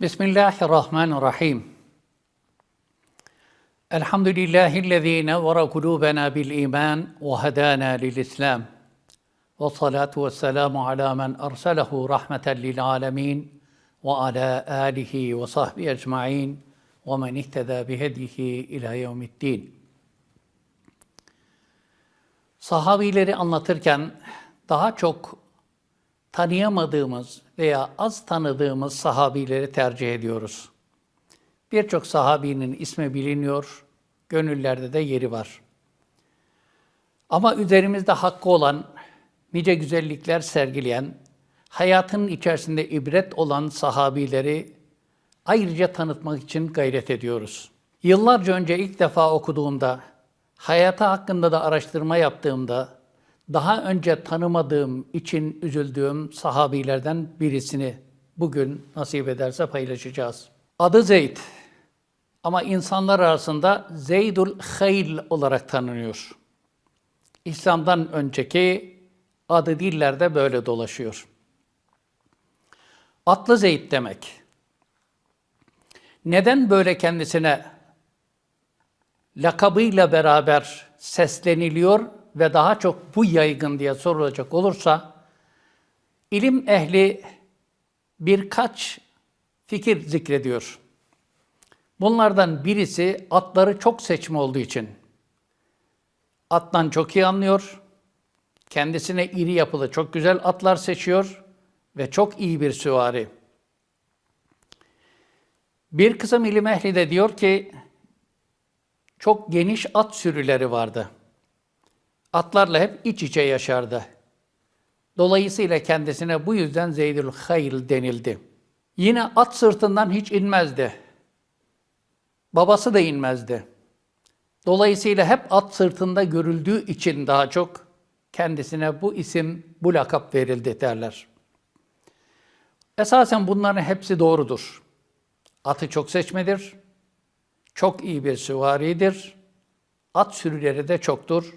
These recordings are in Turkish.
Bismillahirrahmanirrahim. Elhamdülillahi'llezî nevvere kulûbena bil iman ve hedâna lil islam. Ve salatu ve selamu ala men erselehu rahmeten lil alemin ve ala alihi ve sahbihi ecmaîn ve men ihtedâ bihedihi ila yevmiddin. Sahabileri anlatırken daha çok tanıyamadığımız veya az tanıdığımız sahabileri tercih ediyoruz. Birçok sahabinin ismi biliniyor, gönüllerde de yeri var. Ama üzerimizde hakkı olan, nice güzellikler sergileyen, hayatının içerisinde ibret olan sahabileri ayrıca tanıtmak için gayret ediyoruz. Yıllarca önce ilk defa okuduğumda, hayatı hakkında da araştırma yaptığımda, daha önce tanımadığım için üzüldüğüm sahabilerden birisini bugün nasip ederse paylaşacağız. Adı Zeyd ama insanlar arasında Zeydül Hayl olarak tanınıyor. İslam'dan önceki adı dillerde böyle dolaşıyor. Atlı Zeyd demek. Neden böyle kendisine lakabıyla beraber sesleniliyor ve daha çok bu yaygın diye sorulacak olursa, ilim ehli birkaç fikir zikrediyor. Bunlardan birisi atları çok seçme olduğu için. Attan çok iyi anlıyor, kendisine iri yapılı çok güzel atlar seçiyor ve çok iyi bir süvari. Bir kısım ilim ehli de diyor ki, çok geniş at sürüleri vardı.'' Atlarla hep iç içe yaşardı. Dolayısıyla kendisine bu yüzden Zeydül Hayl denildi. Yine at sırtından hiç inmezdi. Babası da inmezdi. Dolayısıyla hep at sırtında görüldüğü için daha çok kendisine bu isim, bu lakap verildi derler. Esasen bunların hepsi doğrudur. Atı çok seçmedir, çok iyi bir süvaridir, at sürüleri de çoktur,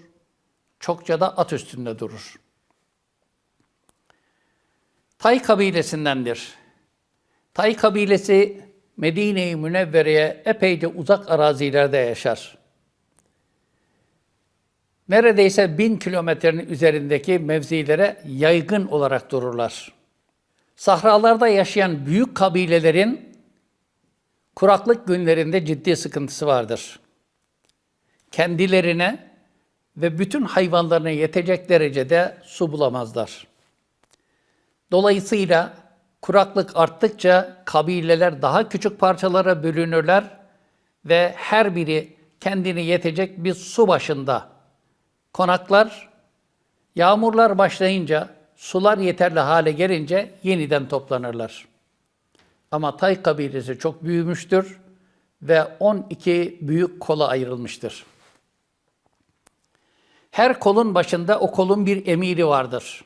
çokça da at üstünde durur. Tay kabilesindendir. Tay kabilesi Medine-i Münevvere'ye epeyce uzak arazilerde yaşar. Neredeyse bin kilometrenin üzerindeki mevzilere yaygın olarak dururlar. Sahralarda yaşayan büyük kabilelerin kuraklık günlerinde ciddi sıkıntısı vardır. Kendilerine ve bütün hayvanlarına yetecek derecede su bulamazlar. Dolayısıyla kuraklık arttıkça kabileler daha küçük parçalara bölünürler ve her biri kendini yetecek bir su başında konaklar. Yağmurlar başlayınca, sular yeterli hale gelince yeniden toplanırlar. Ama Tay kabilesi çok büyümüştür ve 12 büyük kola ayrılmıştır. Her kolun başında o kolun bir emiri vardır.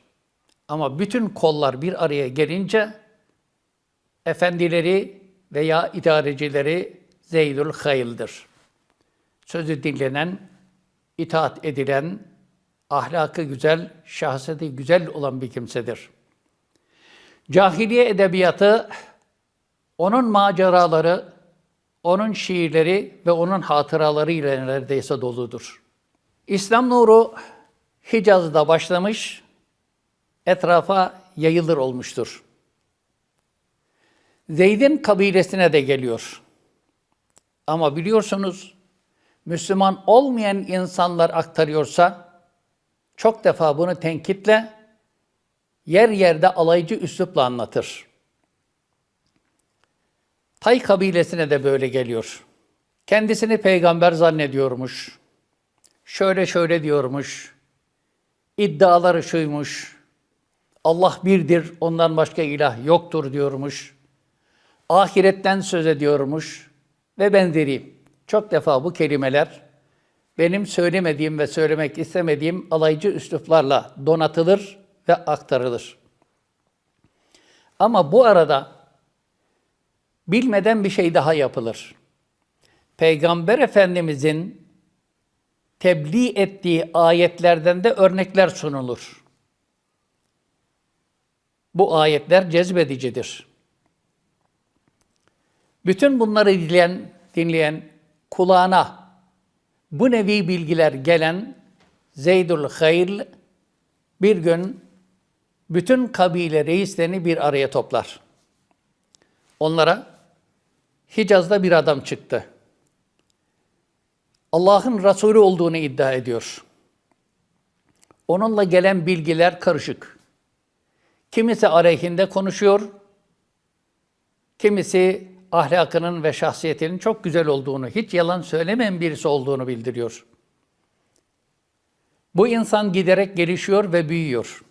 Ama bütün kollar bir araya gelince efendileri veya idarecileri Zeydül Hayıl'dır. Sözü dinlenen, itaat edilen, ahlakı güzel, şahsiyeti güzel olan bir kimsedir. Cahiliye edebiyatı, onun maceraları, onun şiirleri ve onun hatıraları ile neredeyse doludur. İslam nuru Hicaz'da başlamış, etrafa yayılır olmuştur. Zeyd'in kabilesine de geliyor. Ama biliyorsunuz Müslüman olmayan insanlar aktarıyorsa çok defa bunu tenkitle yer yerde alaycı üslupla anlatır. Tay kabilesine de böyle geliyor. Kendisini peygamber zannediyormuş şöyle şöyle diyormuş, iddiaları şuymuş, Allah birdir, ondan başka ilah yoktur diyormuş, ahiretten söz ediyormuş ve benzeri. Çok defa bu kelimeler benim söylemediğim ve söylemek istemediğim alaycı üsluplarla donatılır ve aktarılır. Ama bu arada bilmeden bir şey daha yapılır. Peygamber Efendimizin tebliğ ettiği ayetlerden de örnekler sunulur. Bu ayetler cezbedicidir. Bütün bunları dinleyen, dinleyen kulağına bu nevi bilgiler gelen Zeydül Hayl bir gün bütün kabile reislerini bir araya toplar. Onlara Hicaz'da bir adam çıktı. Allah'ın Resulü olduğunu iddia ediyor. Onunla gelen bilgiler karışık. Kimisi aleyhinde konuşuyor, kimisi ahlakının ve şahsiyetinin çok güzel olduğunu, hiç yalan söylemeyen birisi olduğunu bildiriyor. Bu insan giderek gelişiyor ve büyüyor.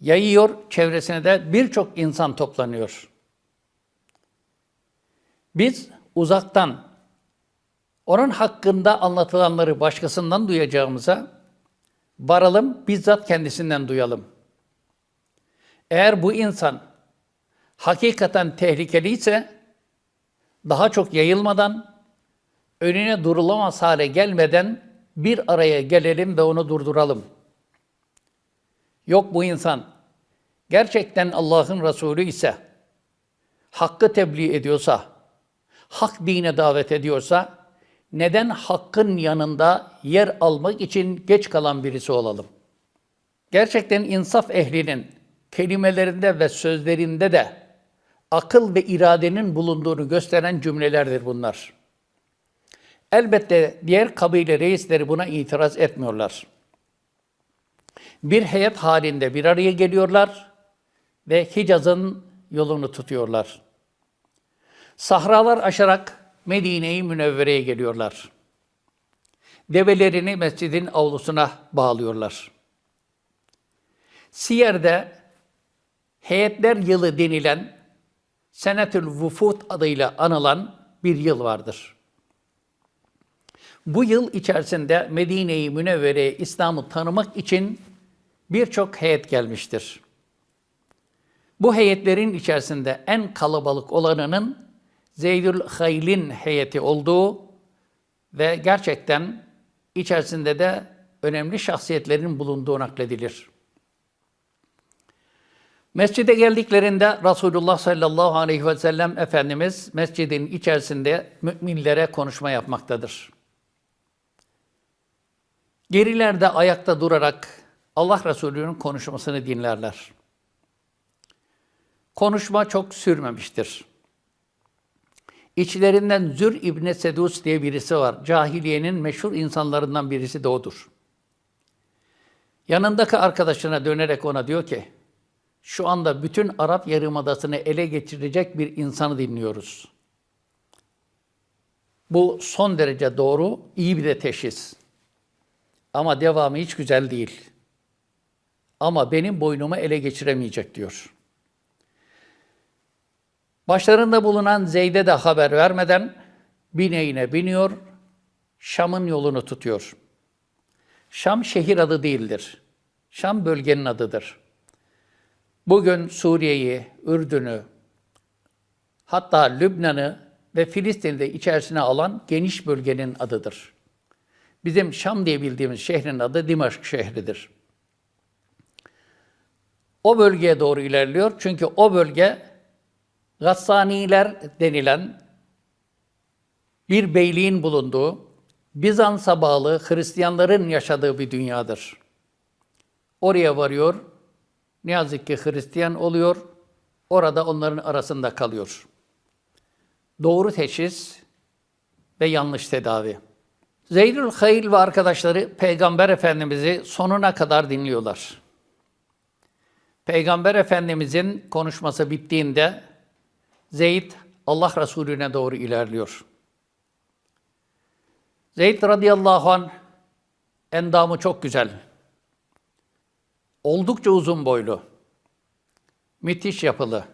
Yayıyor, çevresine de birçok insan toplanıyor. Biz uzaktan onun hakkında anlatılanları başkasından duyacağımıza varalım, bizzat kendisinden duyalım. Eğer bu insan hakikaten tehlikeliyse daha çok yayılmadan, önüne durulamaz hale gelmeden bir araya gelelim ve onu durduralım. Yok bu insan gerçekten Allah'ın Resulü ise, hakkı tebliğ ediyorsa, hak dine davet ediyorsa, neden hakkın yanında yer almak için geç kalan birisi olalım? Gerçekten insaf ehlinin kelimelerinde ve sözlerinde de akıl ve iradenin bulunduğunu gösteren cümlelerdir bunlar. Elbette diğer kabile reisleri buna itiraz etmiyorlar. Bir heyet halinde bir araya geliyorlar ve Hicaz'ın yolunu tutuyorlar. Sahralar aşarak Medine-i Münevvere'ye geliyorlar. Develerini mescidin avlusuna bağlıyorlar. Siyer'de heyetler yılı denilen Senetül Vufut adıyla anılan bir yıl vardır. Bu yıl içerisinde Medine-i Münevvere'ye İslam'ı tanımak için birçok heyet gelmiştir. Bu heyetlerin içerisinde en kalabalık olanının Zeydül Hayl'in heyeti olduğu ve gerçekten içerisinde de önemli şahsiyetlerin bulunduğu nakledilir. Mescide geldiklerinde Resulullah sallallahu aleyhi ve sellem Efendimiz mescidin içerisinde müminlere konuşma yapmaktadır. Gerilerde ayakta durarak Allah Resulü'nün konuşmasını dinlerler. Konuşma çok sürmemiştir. İçlerinden Zür İbni Sedus diye birisi var. Cahiliyenin meşhur insanlarından birisi de odur. Yanındaki arkadaşına dönerek ona diyor ki, şu anda bütün Arap Yarımadası'nı ele geçirecek bir insanı dinliyoruz. Bu son derece doğru, iyi bir de teşhis. Ama devamı hiç güzel değil. Ama benim boynumu ele geçiremeyecek diyor. Başlarında bulunan Zeyd'e de haber vermeden bineğine biniyor, Şam'ın yolunu tutuyor. Şam şehir adı değildir. Şam bölgenin adıdır. Bugün Suriye'yi, Ürdün'ü, hatta Lübnan'ı ve Filistin'i de içerisine alan geniş bölgenin adıdır. Bizim Şam diye bildiğimiz şehrin adı Dimaşk şehridir. O bölgeye doğru ilerliyor çünkü o bölge Gassaniler denilen bir beyliğin bulunduğu, Bizans'a bağlı Hristiyanların yaşadığı bir dünyadır. Oraya varıyor, ne yazık ki Hristiyan oluyor, orada onların arasında kalıyor. Doğru teşhis ve yanlış tedavi. Zeydül Hayl ve arkadaşları Peygamber Efendimiz'i sonuna kadar dinliyorlar. Peygamber Efendimiz'in konuşması bittiğinde Zeyd Allah Resulüne doğru ilerliyor. Zeyd radıyallahu an endamı çok güzel. Oldukça uzun boylu. Müthiş yapılı.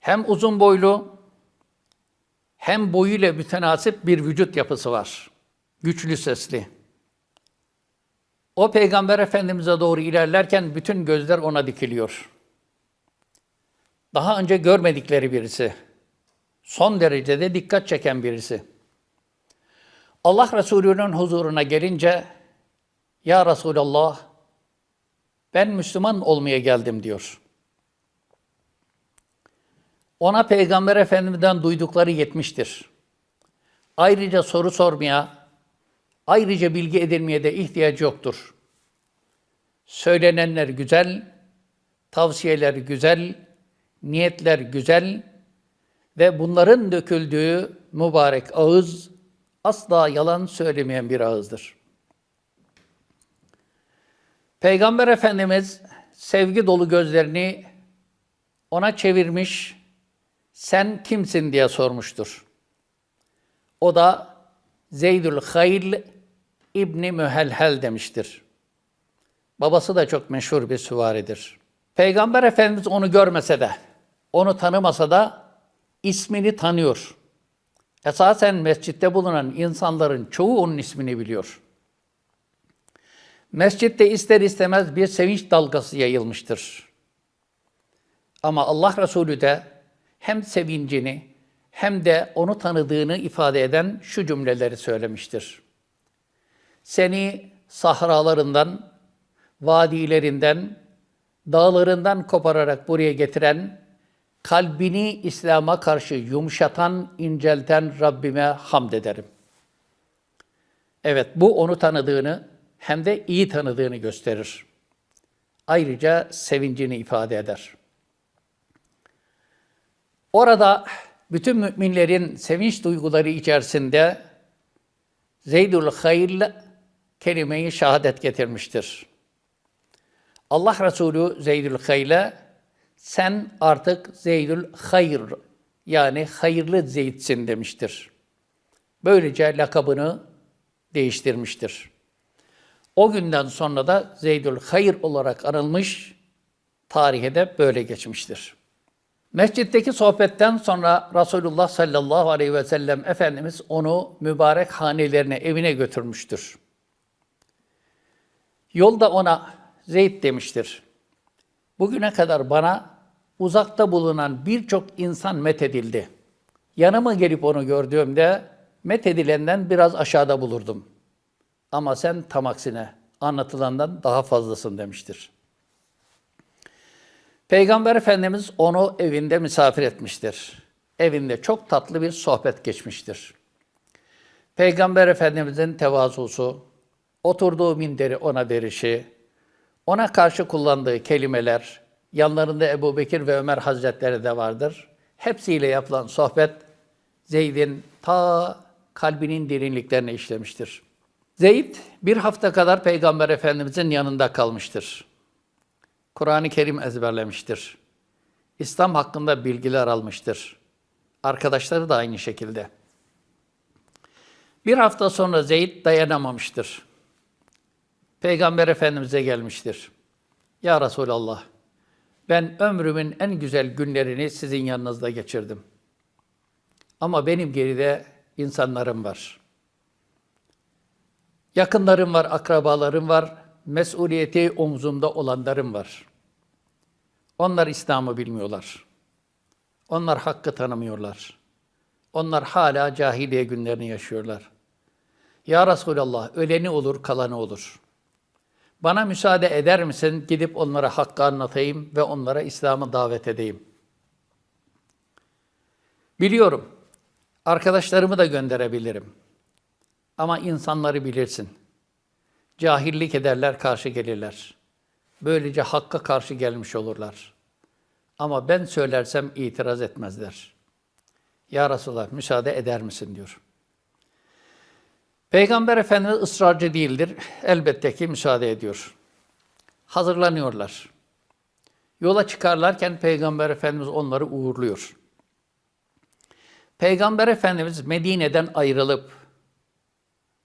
Hem uzun boylu hem boyuyla mütenasip bir vücut yapısı var. Güçlü sesli. O peygamber efendimize doğru ilerlerken bütün gözler ona dikiliyor daha önce görmedikleri birisi. Son derecede dikkat çeken birisi. Allah Resulü'nün huzuruna gelince Ya Resulallah ben Müslüman olmaya geldim diyor. Ona Peygamber Efendimiz'den duydukları yetmiştir. Ayrıca soru sormaya, ayrıca bilgi edinmeye de ihtiyaç yoktur. Söylenenler güzel, tavsiyeler güzel, niyetler güzel ve bunların döküldüğü mübarek ağız asla yalan söylemeyen bir ağızdır. Peygamber Efendimiz sevgi dolu gözlerini ona çevirmiş, sen kimsin diye sormuştur. O da Zeydül Hayl İbni Mühelhel demiştir. Babası da çok meşhur bir süvaridir. Peygamber Efendimiz onu görmese de, onu tanımasa da ismini tanıyor. Esasen mescitte bulunan insanların çoğu onun ismini biliyor. Mescitte ister istemez bir sevinç dalgası yayılmıştır. Ama Allah Resulü de hem sevincini hem de onu tanıdığını ifade eden şu cümleleri söylemiştir. Seni sahralarından, vadilerinden, dağlarından kopararak buraya getiren, kalbini İslam'a karşı yumuşatan, incelten Rabbime hamd ederim. Evet, bu onu tanıdığını hem de iyi tanıdığını gösterir. Ayrıca sevincini ifade eder. Orada bütün müminlerin sevinç duyguları içerisinde Zeydül Hayl kelimeyi şehadet getirmiştir. Allah Resulü Zeydül Hayl'e sen artık Zeydül Hayr yani hayırlı Zeyd'sin demiştir. Böylece lakabını değiştirmiştir. O günden sonra da Zeydül Hayr olarak anılmış, tarihe de böyle geçmiştir. Mescitteki sohbetten sonra Resulullah sallallahu aleyhi ve sellem Efendimiz onu mübarek hanelerine, evine götürmüştür. Yolda ona Zeyd demiştir. Bugüne kadar bana uzakta bulunan birçok insan methedildi. Yanıma gelip onu gördüğümde methedilenden biraz aşağıda bulurdum. Ama sen tam aksine anlatılandan daha fazlasın demiştir. Peygamber Efendimiz onu evinde misafir etmiştir. Evinde çok tatlı bir sohbet geçmiştir. Peygamber Efendimizin tevazusu, oturduğu minderi ona verişi, ona karşı kullandığı kelimeler, yanlarında Ebu Bekir ve Ömer Hazretleri de vardır. Hepsiyle yapılan sohbet Zeyd'in ta kalbinin derinliklerine işlemiştir. Zeyd bir hafta kadar Peygamber Efendimizin yanında kalmıştır. Kur'an-ı Kerim ezberlemiştir. İslam hakkında bilgiler almıştır. Arkadaşları da aynı şekilde. Bir hafta sonra Zeyd dayanamamıştır. Peygamber Efendimiz'e gelmiştir. Ya Resulallah, ben ömrümün en güzel günlerini sizin yanınızda geçirdim. Ama benim geride insanlarım var. Yakınlarım var, akrabalarım var, mesuliyeti omzumda olanlarım var. Onlar İslam'ı bilmiyorlar. Onlar hakkı tanımıyorlar. Onlar hala cahiliye günlerini yaşıyorlar. Ya Resulallah, öleni olur, kalanı olur. Bana müsaade eder misin? Gidip onlara hakkı anlatayım ve onlara İslam'ı davet edeyim. Biliyorum, arkadaşlarımı da gönderebilirim. Ama insanları bilirsin. Cahillik ederler, karşı gelirler. Böylece hakka karşı gelmiş olurlar. Ama ben söylersem itiraz etmezler. Ya Resulallah müsaade eder misin diyor. Peygamber Efendimiz ısrarcı değildir. Elbette ki müsaade ediyor. Hazırlanıyorlar. Yola çıkarlarken Peygamber Efendimiz onları uğurluyor. Peygamber Efendimiz Medine'den ayrılıp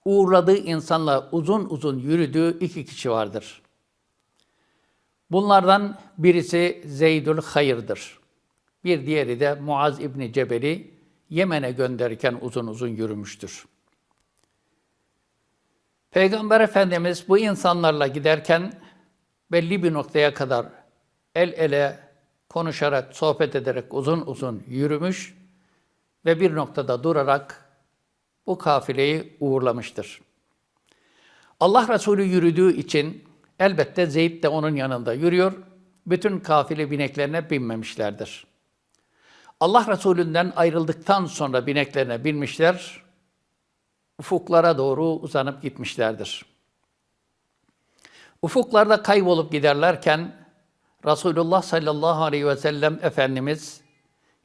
uğurladığı insanla uzun uzun yürüdüğü iki kişi vardır. Bunlardan birisi Zeydül Hayır'dır. Bir diğeri de Muaz İbni Cebel'i Yemen'e gönderirken uzun uzun yürümüştür. Peygamber Efendimiz bu insanlarla giderken belli bir noktaya kadar el ele konuşarak, sohbet ederek uzun uzun yürümüş ve bir noktada durarak bu kafileyi uğurlamıştır. Allah Resulü yürüdüğü için elbette Zeyd de onun yanında yürüyor. Bütün kafile bineklerine binmemişlerdir. Allah Resulü'nden ayrıldıktan sonra bineklerine binmişler, ufuklara doğru uzanıp gitmişlerdir. Ufuklarda kaybolup giderlerken Resulullah sallallahu aleyhi ve sellem Efendimiz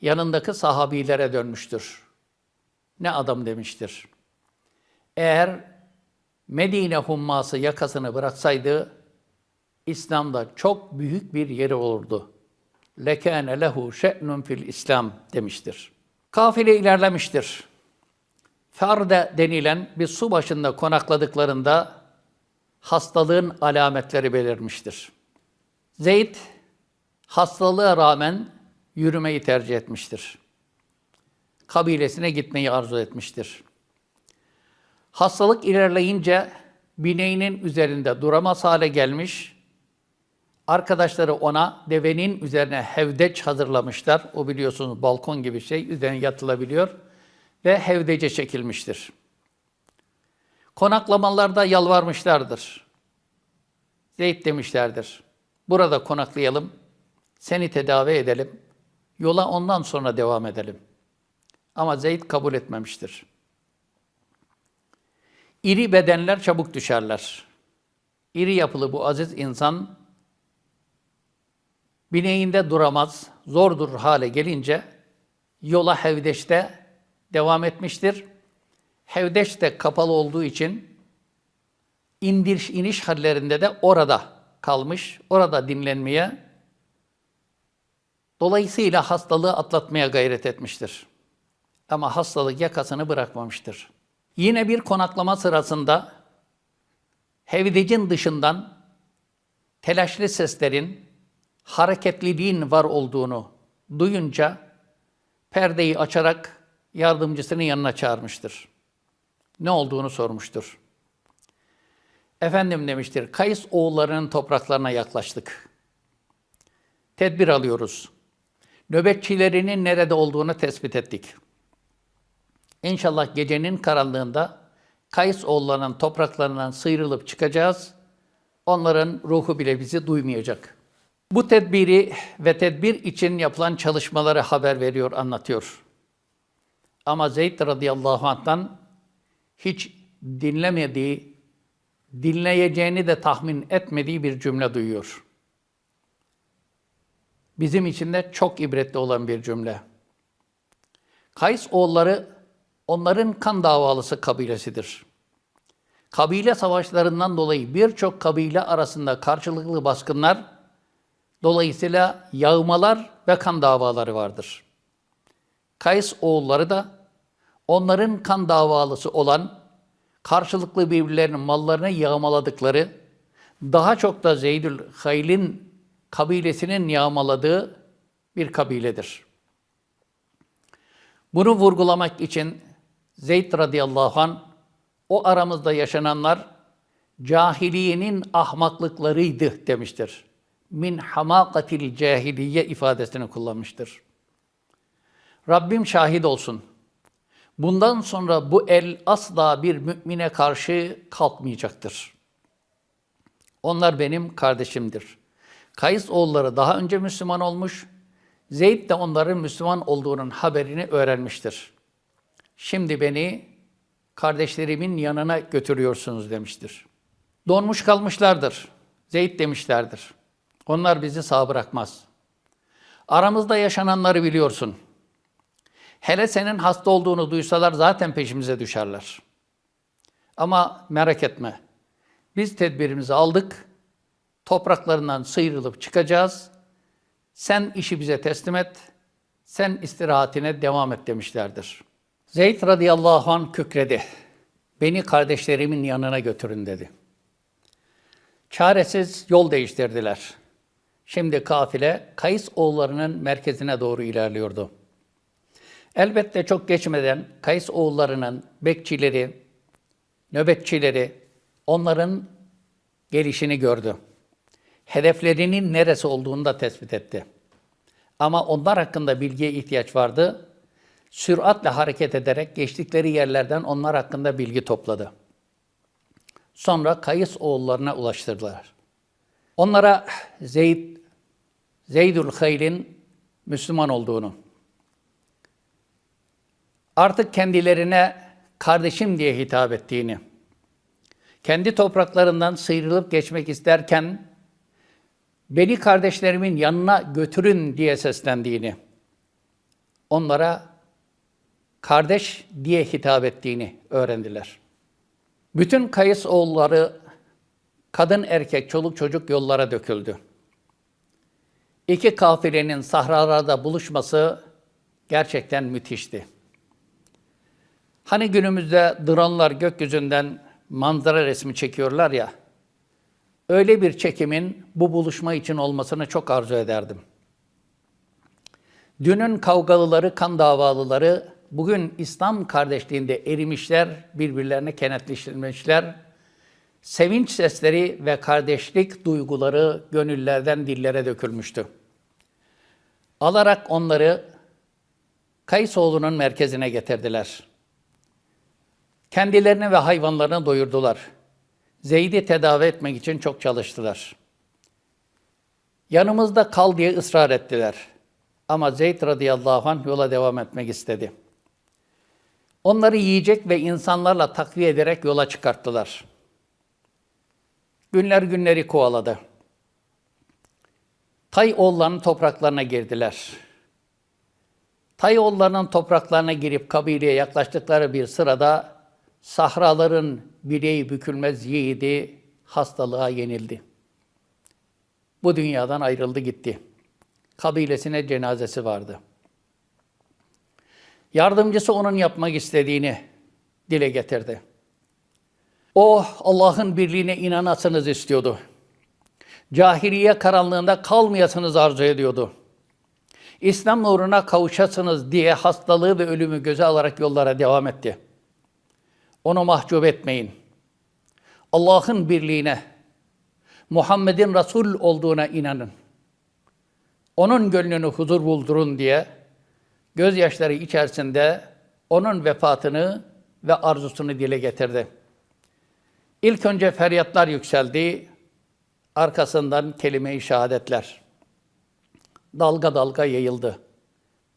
yanındaki sahabilere dönmüştür. Ne adam demiştir. Eğer Medine humması yakasını bıraksaydı İslam'da çok büyük bir yeri olurdu. Lekâne lehu şe'nun fil İslam demiştir. Kafile ilerlemiştir. Farde denilen bir su başında konakladıklarında hastalığın alametleri belirmiştir. Zeyd hastalığa rağmen yürümeyi tercih etmiştir. Kabilesine gitmeyi arzu etmiştir. Hastalık ilerleyince bineğinin üzerinde duramaz hale gelmiş. Arkadaşları ona devenin üzerine hevdeç hazırlamışlar. O biliyorsunuz balkon gibi şey üzerine yatılabiliyor ve hevdece çekilmiştir. Konaklamalarda yalvarmışlardır. Zeyd demişlerdir. Burada konaklayalım, seni tedavi edelim, yola ondan sonra devam edelim. Ama Zeyd kabul etmemiştir. İri bedenler çabuk düşerler. İri yapılı bu aziz insan bineğinde duramaz, zor durur hale gelince yola Hevdeş'te devam etmiştir. Hevdeş de kapalı olduğu için indir iniş hallerinde de orada kalmış, orada dinlenmeye, dolayısıyla hastalığı atlatmaya gayret etmiştir. Ama hastalık yakasını bırakmamıştır. Yine bir konaklama sırasında Hevdecin dışından telaşlı seslerin, hareketliliğin var olduğunu duyunca perdeyi açarak yardımcısının yanına çağırmıştır. Ne olduğunu sormuştur. Efendim demiştir, Kays oğullarının topraklarına yaklaştık. Tedbir alıyoruz. Nöbetçilerinin nerede olduğunu tespit ettik. İnşallah gecenin karanlığında Kays oğullarının topraklarından sıyrılıp çıkacağız. Onların ruhu bile bizi duymayacak. Bu tedbiri ve tedbir için yapılan çalışmaları haber veriyor, anlatıyor. Ama Zeyd radıyallahu anh'tan hiç dinlemediği, dinleyeceğini de tahmin etmediği bir cümle duyuyor. Bizim için de çok ibretli olan bir cümle. Kays oğulları onların kan davalısı kabilesidir. Kabile savaşlarından dolayı birçok kabile arasında karşılıklı baskınlar, dolayısıyla yağmalar ve kan davaları vardır. Kays oğulları da onların kan davalısı olan karşılıklı birbirlerinin mallarını yağmaladıkları, daha çok da Zeydül Hayl'in kabilesinin yağmaladığı bir kabiledir. Bunu vurgulamak için Zeyd radıyallahu an o aramızda yaşananlar cahiliyenin ahmaklıklarıydı demiştir. Min hamakatil cahiliye ifadesini kullanmıştır. Rabbim şahit olsun. Bundan sonra bu el asla bir mümine karşı kalkmayacaktır. Onlar benim kardeşimdir. Kays oğulları daha önce Müslüman olmuş, Zeyd de onların Müslüman olduğunun haberini öğrenmiştir. Şimdi beni kardeşlerimin yanına götürüyorsunuz demiştir. Donmuş kalmışlardır. Zeyd demişlerdir. Onlar bizi sağ bırakmaz. Aramızda yaşananları biliyorsun. Hele senin hasta olduğunu duysalar zaten peşimize düşerler. Ama merak etme. Biz tedbirimizi aldık. Topraklarından sıyrılıp çıkacağız. Sen işi bize teslim et. Sen istirahatine devam et demişlerdir. Zeyd radıyallahu an kükredi. Beni kardeşlerimin yanına götürün dedi. Çaresiz yol değiştirdiler. Şimdi kafile Kays oğullarının merkezine doğru ilerliyordu. Elbette çok geçmeden Kays oğullarının bekçileri, nöbetçileri onların gelişini gördü. Hedeflerinin neresi olduğunu da tespit etti. Ama onlar hakkında bilgiye ihtiyaç vardı. Süratle hareket ederek geçtikleri yerlerden onlar hakkında bilgi topladı. Sonra Kayıs oğullarına ulaştırdılar. Onlara Zeyd, Zeydül Hayl'in Müslüman olduğunu, artık kendilerine kardeşim diye hitap ettiğini, kendi topraklarından sıyrılıp geçmek isterken beni kardeşlerimin yanına götürün diye seslendiğini, onlara kardeş diye hitap ettiğini öğrendiler. Bütün kayıs oğulları kadın erkek çoluk çocuk yollara döküldü. İki kafilenin sahralarda buluşması gerçekten müthişti. Hani günümüzde dronlar gökyüzünden manzara resmi çekiyorlar ya, öyle bir çekimin bu buluşma için olmasını çok arzu ederdim. Dünün kavgalıları, kan davalıları bugün İslam kardeşliğinde erimişler, birbirlerine kenetleştirmişler. Sevinç sesleri ve kardeşlik duyguları gönüllerden dillere dökülmüştü. Alarak onları Kayısoğlu'nun merkezine getirdiler. Kendilerini ve hayvanlarını doyurdular. Zeyd'i tedavi etmek için çok çalıştılar. Yanımızda kal diye ısrar ettiler. Ama Zeyd radıyallahu anh yola devam etmek istedi. Onları yiyecek ve insanlarla takviye ederek yola çıkarttılar. Günler günleri kovaladı. Tay oğullarının topraklarına girdiler. Tay oğullarının topraklarına girip kabileye yaklaştıkları bir sırada sahraların bileği bükülmez yiğidi hastalığa yenildi. Bu dünyadan ayrıldı gitti. Kabilesine cenazesi vardı. Yardımcısı onun yapmak istediğini dile getirdi. O Allah'ın birliğine inanasınız istiyordu. Cahiliye karanlığında kalmayasınız arzu ediyordu. İslam nuruna kavuşasınız diye hastalığı ve ölümü göze alarak yollara devam etti. Onu mahcup etmeyin. Allah'ın birliğine, Muhammed'in Resul olduğuna inanın. Onun gönlünü huzur buldurun diye gözyaşları içerisinde onun vefatını ve arzusunu dile getirdi. İlk önce feryatlar yükseldi, arkasından kelime-i şehadetler. Dalga dalga yayıldı.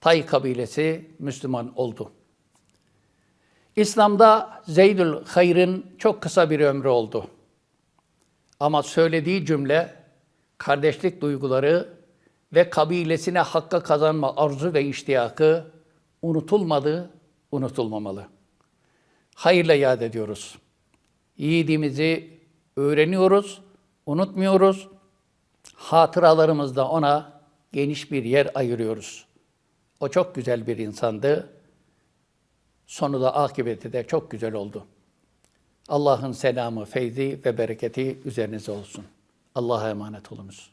Tay kabilesi Müslüman oldu. İslam'da Zeydül Hayr'ın çok kısa bir ömrü oldu. Ama söylediği cümle kardeşlik duyguları ve kabilesine hakka kazanma arzu ve iştiyakı unutulmadı, unutulmamalı. Hayırla yad ediyoruz. Yiğidimizi öğreniyoruz, unutmuyoruz. Hatıralarımızda ona geniş bir yer ayırıyoruz. O çok güzel bir insandı. Sonu da akıbeti de çok güzel oldu. Allah'ın selamı, feyzi ve bereketi üzerinize olsun. Allah'a emanet olunuz.